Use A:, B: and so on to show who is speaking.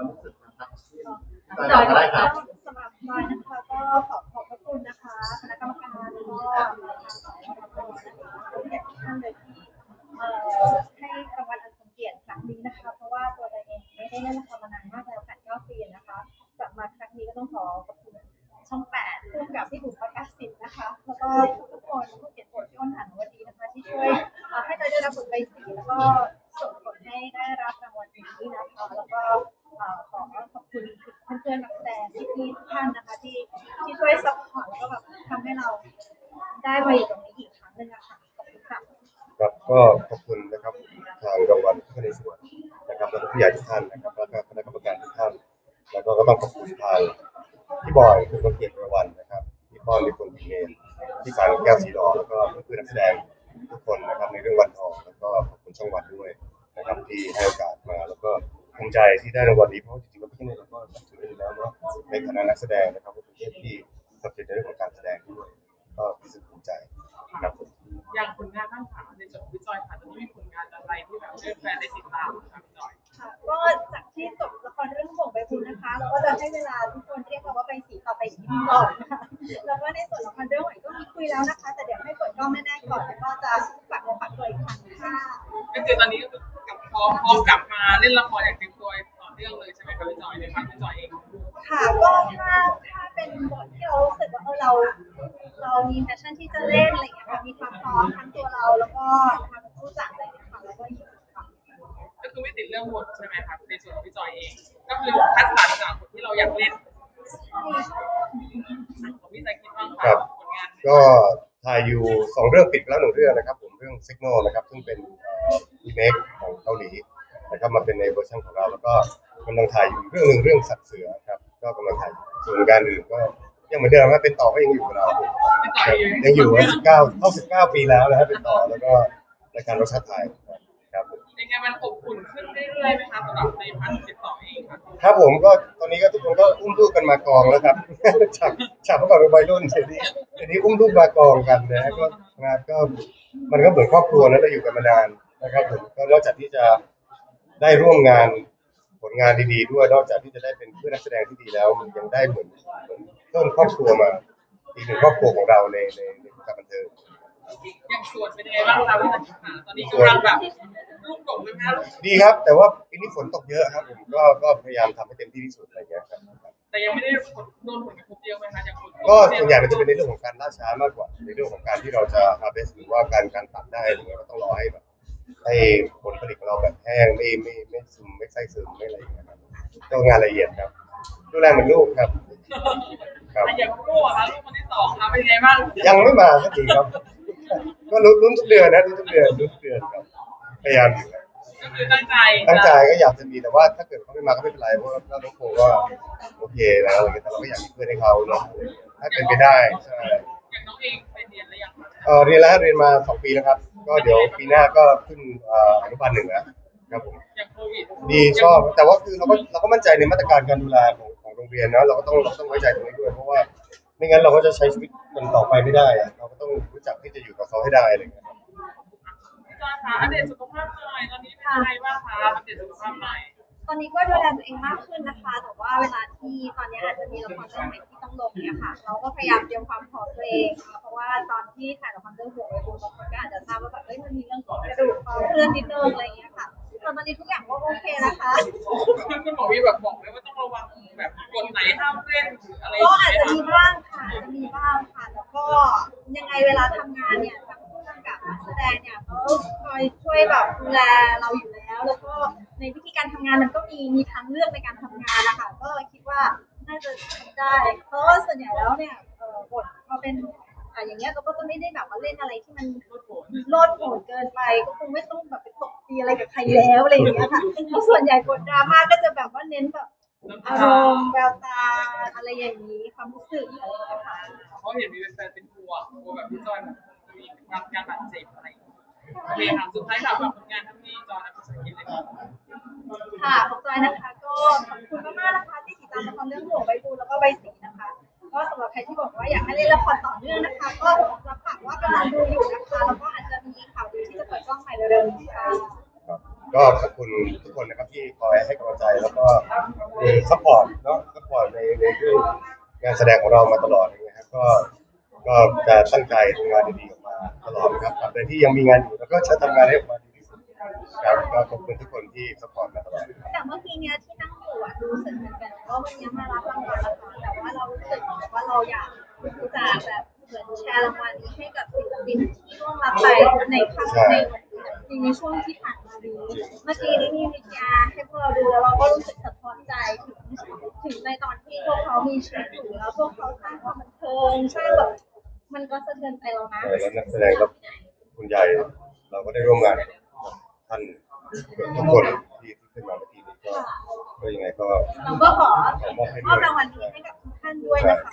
A: ความรู้สึกนะครับ
B: จอยก็ได้ครับสำหรับจอยนะคะก็ขอขอบพระคุณนะคะคณะกรรมการแล้วก็ทางสายนะคะทุกท่านเลยที่เอ่อให้รางวัลอันทรงเกียรติครั้งนี้นะคะ เพราะว่าตัวเราเองไม่ได้เล่นละครมานานมากแล้วแปดเก้าปีนะคะกลับมาครั้งนี้ก็ต้องขอขอบคุณช่องแปดร่วมกับพี่บุ๋มประกาศสินนะคะแล้วก็ เพื่อนๆนักแสดงที่ทุกท่านนะคะที่ที่ช่วยซัพพอร์ตแล้วก็แบบทำให้เราได้มาอยู่ตรงนี้อีกครั้งหนึ่งอะค่ะขอบคุณค่ะ
C: ครับก็ขอบคุณนะครับทางรางวัลทุกในส่วนนะครับแล้วก็ผู้ใหญ่ทุกท่านนะครับแล้วก็คณะกรรมการทุกท่าน แล้วก็ก็ต้องขอบคุณทางพี่บอยคุณคนเกียรติประวันนะครับพี่ป้อนพี่คนพี่เมนพี่สังแก้วสีดอแล้วก็เพื่อนๆนักแสดงทุกคนนะครับในเรื่องวันทองแล้วก็ขอบคุณช่องวันด้วยนะครับที่ให้โอกาสมาแล้วก็ภูมิใจที่ได้รางวัลนี้เพราะจริงๆแล้วพี่เนยเราก็ถือ แล้วเนาะในฐานะนักแสดงนะครับก็เป็นเทพที่สับเสนในเรื่องของการแสดงด้วยก็รู้สึกภูมิใจครับผม
D: อย่างผลงานบ้างค่ะในส่วนของพี่จอยค่ะตอนนี้มีผลงานอะไรที่แบบให้แฟนได้ติดตามค่ะพี่จอย
B: ค่ะก็จากที่จบละครเรื่องห่วงใบบุญนะคะ เราก็จะให้เวลาทุกคนเรียกเราว่าใบสีต่อไปสีก่อนนะคะแล้วก็ในส่วนละครเรื่องใหม่ก็มีคุยแล้วนะคะ แต่เดี๋ยวให้เปิดกล้องแน่ๆก่อนแล้วก็จะฝากเนื้อฝากตัวอีกครั้งค่ะ
D: ก็คือตอนนี้ก็คือกลับพร้อมพร้อมกลับมาเล่นละครอย่างเต็มตัว เนื่องเลยใช่ไหมคะพี่จอยในฝั่งพี่จอยเอง
B: ค่ะก็ถ้าถ้าเป็นบทที่เรารู้สึกว่าเออเรา เรามีแพชชั่นที่จะเล่นอะไรอย่างเงี้ยค่ะมีความพร้อมทั้งตัวเราแล้วก็ทางผู้จัดอะไรอย่างเงี้ยค่ะแล้วก็ยินดีค่ะ
D: ก็คือไม่ติดเรื่องบทใช่ไหมคะในส่วนของพี่จอยเอง ก็คือคัดสรรจากบทที่เราอยากเล่นของพี่จอยคิดบ้าง
C: ครับ
D: ผลงาน
C: ก็ถ่ายอยู่สองเรื่องปิดไปแล้วหนึ่งเรื่องนะครับ ผมเรื่อง Signal นะครับ ซึ่งเป็นรีเมคของเกาหลีนะครับมาเป็นในเวอร์ชันของเราแล้วก็ กำลังถ่ายอยู่เรื่องหนึ่งเรื่องสัตว์เสือครับ ก็กำลังถ่ายอยู่ส่วนงานอื่นก็ยังเหมือนเดิมนะเป็นต่อก็ยังอยู่กับเรา
D: พี่จอยเอง
C: ยังอยู่ว่า19เข้า19ปีแล้วนะครับเป็นต่อแล้วก็รายการรสชาติไทยครับผม
D: ยังไงมันอบอุ่นขึ้นเรื่อยๆไหมคะสำหรับในพันติดต่อเองค่ะ
C: ครับผมก็ตอนนี้ก็ทุกคนก็อุ้มลูกกันมากองแล้วครับ จากจากเมื่อก่อนเป็นวัยรุ่นเดี๋ยวนี้เดี๋ยวนี้อุ้มลูกมากองกันนะฮะก็งานก็มันก็เหมือนครอบครัวนะเราอยู่กันมานานนะครับผมก็นอกจากที่จะได้ร่วมงาน ผลงานดีๆด้วยนอกจากที่จะได้เป็นเพื่อนนักแสดงที่ดีแล้ว มันยังได้เหมือนเหมือนเพิ่มครอบครัวมาอีกหนึ่งครอบครัวของเราในในในวงการบันเทิง
D: อย่างส่วนเป็นยังไงบ้างคะพี่จอยค่ะตอนนี้กำลังแบบลูกดกไหมคะลูก
C: ดีครับ แต่ว่าปีนี้ฝนตกเยอะครับ ผมก็ก็พยายามทำให้เต็มที่ที่สุดอะไรอย่างเงี้ยครับ
D: แต่ยังไม่ได้โดนผลกระทบเยอะไหมคะอย่างฝนต
C: ก็ส่วนใหญ่มันจะเป็นในเรื่องของการล่าช้ามากกว่า ในเรื่องของการที่เราจะ harvest หรือว่าการการตัดได้อะไรเงี้ยก็ต้องรอให้แบบให้ผลผลิตของเราแบบแห้งไม่ไม่ไม่ ซึมไม่ไส้ซึมไม่อะไรอย่างเงี้ยครับก็งานละเอียดครับ ดูแลเหมือนลูกครับ ครับ
D: แต่อย่างลูกอะคะลูกคนที่สองคะเป็นไงบ้าง
C: ยังไม่มาสักทีครับ ก็ลุ้นลุ้นทุกเดือนนะลุ้นทุกเดือนลุ้นทุกเดือนครับพยายามอยู่ครับ
D: ก็คือตั้งใจ
C: ตั้งใจก็อยากจะมีแต่ว่าถ้าเกิดเขาไม่มาก็ไม่เป็นไรเพราะว่าถ้าน้องโคก็โอเคแล้วอะไรเงี้ยแต่เราก็อยากมีเพื่อนให้เขาเนาะถ้าเป็นไปได้ใช่
D: อย่างน้องเองไปเรียนแล้วยังคะ
C: เออเรียนแล้วเรียนมาสองปีแล้วครับ ก็เดี๋ยวปีหน้าก็ขึ้นเอ่ออนุบาลหนึ่งแล้ว ครับผม
D: อย่างโควิด
C: ดีชอบแต่ว่าคือเราก็เราก็มั่นใจในมาตรการการดูแลของของโรงเรียนนะเราก็ต้องเราต้องไว้ใจตรงนี้ด้วย เพราะว่าไม่งั้นเราก็จะใช้ชีวิตกันต่อไปไม่ได้อะเราก็ต้องรู้จักที่จะอยู่กับเขาให้ได้อะไรอย่างเงี้ยครับ
D: พี่จอยคะอัปเดตสุขภาพหน่อยตอนนี้เป็นยังไงบ้างคะอัปเดตสุขภาพหน่อย
B: ตอนนี้ก็ดูแลตัวเองมากขึ้นนะคะ แต่ว่าเวลาที่ตอนนี้อาจจะมีละครเรื่องใหม่ที่ต้องลงเนี่ยค่ะ เราก็พยายามเตรียมความพร้อมตัวเองนะคะเพราะว่าตอนที่ถ่ายละครเรื่องหัวไว้บุญบางคนก็อาจจะทราบว่าแบบเอ้ยมันมีเรื่องของกระดูกคอเคลื่อนนิดนึงอะไรอย่างเงี้ยค่ะ แต่ตอนนี้ทุกอย่างก็โอเคนะคะ
D: คุณหมอวีแบบบอกไหมว่าต้องระวังแบบกฎไหนห้ามเล่นหรืออะไร
B: ก็อาจจะมีบ้างค่ะอาจจะมีบ้างค่ะ แล้วก็ยังไงเวลาทำงานเนี่ยทางผู้กำกับนักแสดงเนี่ยเขาคอยช่วยแบบดูแลเราอยู่แล้ว แล้วก็ในวิธีการทำงานมันก็มีมีทางเลือกในการทำงานนะคะก็คิดว่าน่าจะทำได้ เพราะว่าส่วนใหญ่แล้วเนี่ยเออบทพอเป็นอะอย่างเงี้ยเราก็จะไม่ได้แบบว่าเล่นอะไรที่มัน
D: รถโผ
B: โลดโผนเกินไป ก็คงไม่ต้อง แบบไปตบตีอะไรกับใครแล้วอะไรอย่างเงี้ยค่ะเพราะส่วนใหญ่บทดราม่าก็จะแบบว่าเน้นแบบอา
D: ร
B: มณ์แววตาอะไรอย่างนี้ความรู้สึกอะไรอย่างเงี้ยค่ะ
D: เพราะเห็นมีแฟนเป็นห่วงกลัวแบบพี่จอยแบบมีการการบาดเจ็บอะไรอย่างเงี้ยโอเคค่ะสุดท้ายค่ะฝากผลงานทั้งนี้จอยและภาษาอังกฤษเลยค่ะ
B: ค่ะของจอยนะคะ ก็ขอบคุณมากๆนะคะที่ติดตามละครเรื่องหัวใบบูแล้วก็ใบสีนะคะ ก็สำหรับใครที่บอกว่าอยากให้เล่นละครต่อเนื่องนะคะ ก็รับปากว่ากำลังดูอยู่นะคะ ค่ะ
C: ครับก็ขอบคุณทุกคนนะครับที่คอยให้กำลังใจแล้วก็มีซัพพอร์ตเนาะซัพพอร์ตในในเรื่องงานแสดงของเรามาตลอดนะครับก็ก็จะตั้งใจทำงานดีๆออกมาตลอดนะครับตราบใดที่ยังมีงานอยู่แล้วก็จะทำงานให้ออกมาดีที่สุดครับก็ขอบคุณทุกคนที่ซัพพอร์ตมาตลอดครับ
B: แต่เมื่อกี้เนี้ยที่นั่งอยู่อะรู้สึกเหมือนกันว่าวันนี้มารับรางวัลแล้วค่ะแต่ว่าเรารู้สึกว่าเราอยากจะแบบเหมือนแชร์รางวัลนี้ให้กับศิลปินที่ร่วงรับไปในค่ำในในช่วงที่ผ่านมานี้ เมื่อกี้นี้มีวิทยาให้พวกเราดูแล้วเราก็รู้สึกสะท้อนใจถึงถึงในตอนที่พวกเขามีชีวิตอยู่แล้วพวกเขาสร้างความบันเทิงสร้างแบบมันก็สะเทือนใจเรานะ
C: แล้วนักแสดงกับคุณใหญ่ เราก็ได้ร่วมงานกับท่านทุกคนที่ที่ขึ้นมาเมื่อกี้นี้ก็ก็ยังไงก็
B: เราก็ขอ
C: มอบ
B: รางวัลนี้ให้กับทุกท่านด้วยนะคะ